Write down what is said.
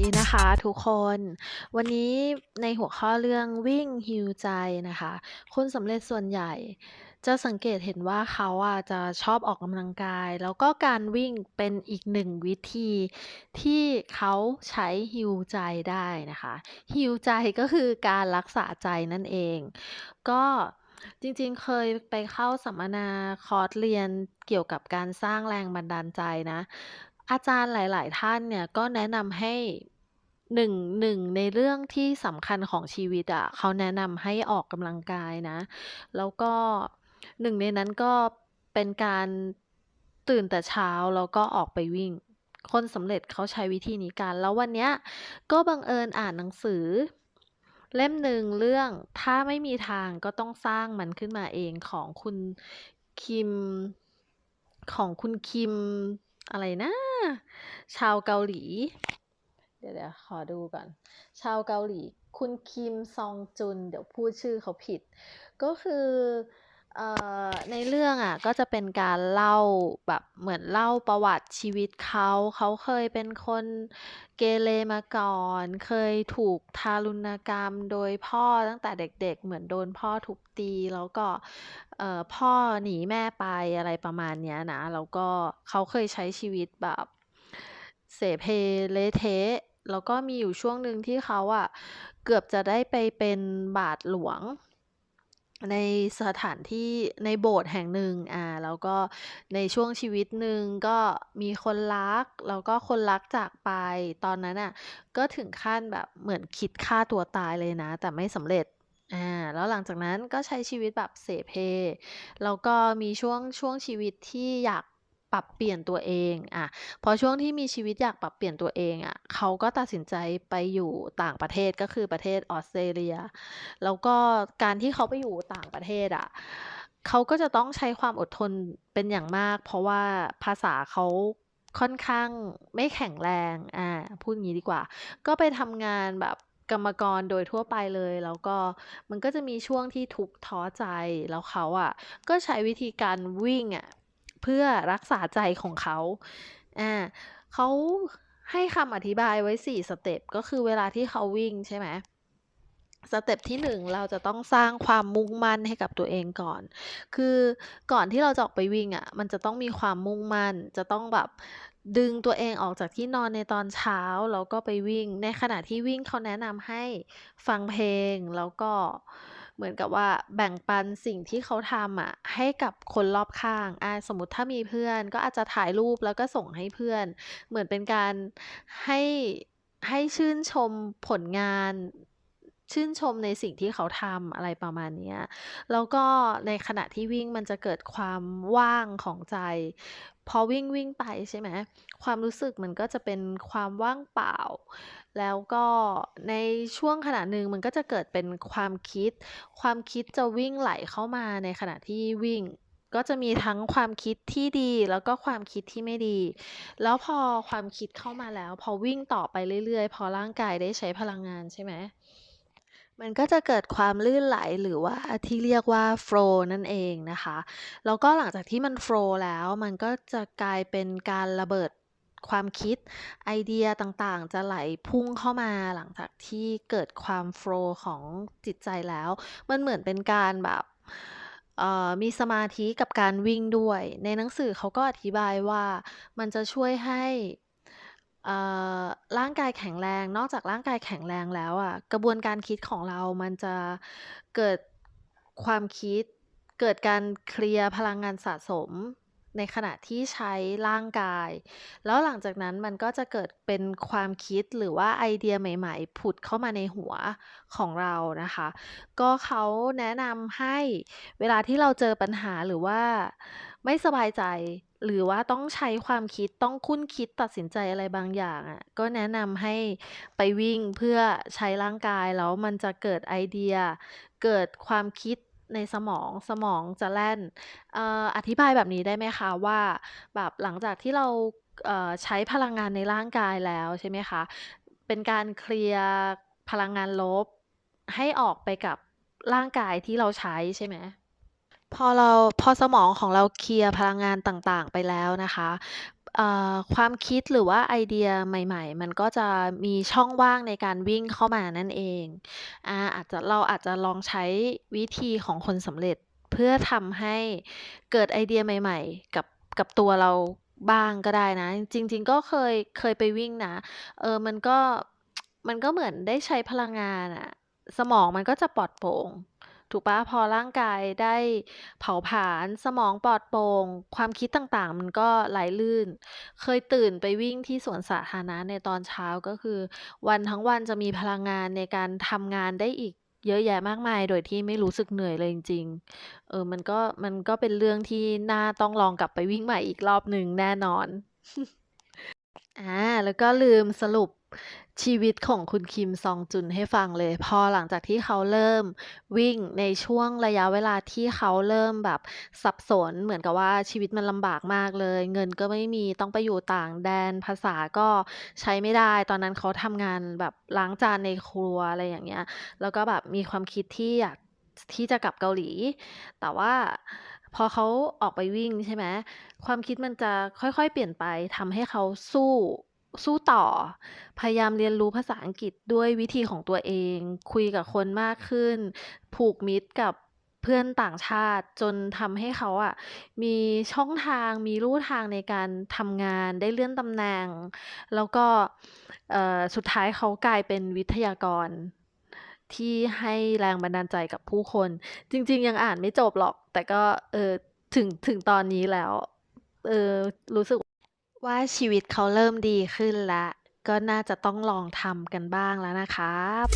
ดีนะคะทุกคน วันนี้ในหัวข้อเรื่องวิ่งฮีลใจนะคะ คนสำเร็จส่วนใหญ่ จะสังเกตเห็นว่าเขาอะจะชอบออกกำลังกาย แล้วก็การวิ่งเป็นอีกหนึ่งวิธีที่เขาใช้ฮีลใจได้นะคะฮีลใจก็คือการรักษาใจนั่นเอง ก็จริงๆ เคยไปเข้าสัมมนาคอร์สเรียนเกี่ยวกับการสร้างแรงบันดาลใจนะ อาจารย์หลาย ๆ ท่านเนี่ยก็แนะนำให้หนึ่งหนึ่งในเรื่องที่สำคัญของชีวิตอะเขาแนะนำให้ออกกำลังกายนะ แล้วก็หนึ่งในนั้นก็เป็นการตื่นแต่เช้าแล้วก็ออกไปวิ่ง คนสำเร็จเขาใช้วิธีนี้กัน แล้ววันเนี้ยก็บังเอิญอ่านหนังสือ เล่มหนึ่งเรื่องถ้าไม่มีทางก็ต้องสร้างมันขึ้นมาเองของคุณคิม ของคุณคิมอะไรนะ ชาวเกาหลี เดี๋ยวเดี๋ยวขอดูก่อน ชาวเกาหลี คุณคิมซองจุน เดี๋ยวพูดชื่อเขาผิด ก็คืออในเรื่องอะก็จะเป็นการเล่าแบบเหมือนเล่าประวัติชีวิตเขา เขาเคยเป็นคนเกเรมาก่อน เคยถูกทารุณกรรมโดยพ่อตั้งแต่เด็กๆ เหมือนโดนพ่อทุบตี แล้วก็พ่อหนีแม่ไปอะไรประมาณนี้นะ แล้วก็เขาเคยใช้ชีวิตแบบ เสเพเลเทะแล้วก็มีอยู่ช่วงหนึ่งที่เขาอะเกือบจะได้ไปเป็นบาทหลวง ในสถานที่ในโบสถ์แห่งหนึ่งอ่าแล้วก็ในช่วงชีวิตหนึ่งก็มีคนรัก แล้วก็คนรักจากไปตอนนั้นอะก็ถึงขั้นแบบเหมือนคิดฆ่าตัวตายเลยนะ แต่ไม่สำเร็จอ่าแล้วหลังจากนั้นก็ใช้ชีวิตแบบเสเพแล้วก็มีช่วงช่วงชีวิตที่อยาก ปรับเปลี่ยนตัวเองอะพอช่วงที่มีชีวิตอยากปรับเปลี่ยนตัวเองอะเขาก็ตัดสินใจไปอยู่ต่างประเทศก็คือประเทศออสเตรเลีย แล้วก็การที่เขาไปอยู่ต่างประเทศอะเขาก็จะต้องใช้ความอดทนเป็นอย่างมาก เพราะว่าภาษาเขาค่อนข้างไม่แข็งแรงอ่าพูดงี้ดีกว่า ก็ไปทำงานแบบกรรมกรโดยทั่วไปเลย แล้วก็มันก็จะมีช่วงที่ทุกข์ท้อใจแล้วเขาอะ ก็ใช้วิธีการวิ่งอะ เพื่อรักษาใจของเขาอ่าเขาให้คำอธิบายไว้ 4 สเต็ปก็คือเวลาที่เขาวิ่งใช่ไหมสเต็ปที่หนึ่งเราจะต้องสร้างความมุ่งมั่นให้กับตัวเองก่อน คือก่อนที่เราจะออกไปวิ่งอะ่ะ มันจะต้องมีความมุ่งมั่น จะต้องแบบดึงตัวเองออกจากที่นอนในตอนเช้าแล้วก็ไปวิ่ง ในขณะที่วิ่งเขาแนะนำให้ฟังเพลงแล้วก็ เหมือนกับว่าแบ่งปันสิ่งที่เขาทำอะให้กับคนรอบข้างอ่าสมมติถ้ามีเพื่อน ก็อาจจะถ่ายรูปแล้วก็ส่งให้เพื่อน เหมือนเป็นการให้ให้ชื่นชมผลงาน ชื่นชมในสิ่งที่เขาทำอะไรประมาณนี้แล้วก็ในขณะที่วิ่งมันจะเกิดความว่างของใจ พอวิ่งวิ่งไปใช่ไหมความรู้สึกมันก็จะเป็นความว่างเปล่า แล้วก็ในช่วงขณะหนึ่งมันก็จะเกิดเป็นความคิด ความคิดจะวิ่งไหลเข้ามาในขณะที่วิ่งก็จะมีทั้งความคิดที่ดีแล้วก็ความคิดที่ไม่ดี แล้วพอความคิดเข้ามาแล้ว พอวิ่งต่อไปเรื่อยๆ พอร่างกายได้ใช้พลังงานใช่ไหม มันก็จะเกิดความลื่นไหลหรือว่าที่เรียกว่าโฟล์นั่นเองนะคะ แล้วก็หลังจากที่มันโฟล์แล้วมันก็จะกลายเป็นการระเบิดความคิดไอเดียต่างๆ จะไหลพุ่งเข้ามาหลังจากที่เกิดความโฟล์ของจิตใจแล้ว มันเหมือนเป็นการแบบมีสมาธิกับการวิ่งด้วย ในหนังสือเขาก็อธิบายว่ามันจะช่วยให้ เอ่อ ร่างกายแข็งแรง นอกจากร่างกายแข็งแรงแล้วอะ กระบวนการคิดของเรามันจะเกิดความคิด เกิดการเคลียร์พลังงานสะสม ในขณะที่ใช้ร่างกาย แล้วหลังจากนั้นมันก็จะเกิดเป็นความคิด หรือว่าไอเดียใหม่ ๆ ผุดเข้ามาในหัวของเรานะคะ ก็เขาแนะนำให้เวลาที่เราเจอปัญหา หรือว่า ไม่สบายใจ หรือว่าต้องใช้ความคิดต้องคุ้นคิดตัดสินใจอะไรบางอย่างอะก็แนะนำให้ไปวิ่งเพื่อใช้ร่างกายแล้วมันจะเกิดไอเดีย เกิดความคิดในสมองสมองจะแล่นออธิบายแบบนี้ได้ไหมคะว่าแบบหลังจากที่เราเใช้พลังงานในร่างกายแล้วใช่ไหมคะ เป็นการเคลียร์พลังงานลบให้ออกไปกับร่างกายที่เราใช้ใช่ไหม พอเราพอสมองของเราเคลียร์พลังงานต่างๆ ไปแล้วนะคะความคิดหรือว่าไอเดียใหม่ ๆ มันก็จะมีช่องว่างในการวิ่งเข้ามานั่นเองอาอาจจะเราอาจจะลองใช้วิธีของคนสำเร็จเพื่อทำให้เกิดไอเดียใหม่ ๆ กับกับตัวเราบ้างก็ได้นะ จริง ๆ ก็เคยเคยไปวิ่งนะเออมันก็มันก็เหมือนได้ใช้พลังงานอะสมองมันก็จะปลอดโปร่ง ถูกปล่า?พอร่างกายได้เผาผลาญสมองปลอดโปร่งความคิดต่างๆ มันก็ไหลลื่น เคยตื่นไปวิ่งที่สวนสาธารณะในตอนเช้าก็คือ วันทั้งวันจะมีพลังงานในการทำงานได้อีกเยอะแยะมากมายโดยที่ไม่รู้สึกเหนื่อยเลยจริงๆ เออ มันก็ มันก็เป็นเรื่องที่น่าต้องลองกลับไปวิ่งใหม่อีกรอบหนึ่งแน่นอน อ่า แล้วก็ลืมสรุป ชีวิตของคุณคิมซองจุนให้ฟังเลย พอหลังจากที่เขาเริ่มวิ่งในช่วงระยะเวลาที่เขาเริ่มแบบสับสนเหมือนกับว่าชีวิตมันลำบากมากเลย เงินก็ไม่มีต้องไปอยู่ต่างแดนภาษาก็ใช้ไม่ได้ ตอนนั้นเขาทำงานแบบล้างจานในครัวอะไรอย่างเงี้ย แล้วก็แบบมีความคิดที่อยากที่จะกลับเกาหลี แต่ว่าพอเขาออกไปวิ่งใช่ไหมความคิดมันจะค่อยๆ เปลี่ยนไปทำให้เขาสู้ สู้ต่อ พยายามเรียนรู้ภาษาอังกฤษด้วยวิธีของตัวเอง คุยกับคนมากขึ้น ผูกมิตรกับเพื่อนต่างชาติจนทำให้เขาอะมีช่องทางมีลู่ทางในการทำงานได้เลื่อนตำแหน่ง แล้วก็สุดท้ายเขากลายเป็นวิทยากร ที่ให้แรงบันดาลใจกับผู้คน จริง ๆ ยังอ่านไม่จบหรอก แต่ก็เออถึงถึงตอนนี้แล้ว เออรู้สึก ว่าชีวิตเขาเริ่มดีขึ้นแล้ว ก็น่าจะต้องลองทำกันบ้างแล้วนะครับ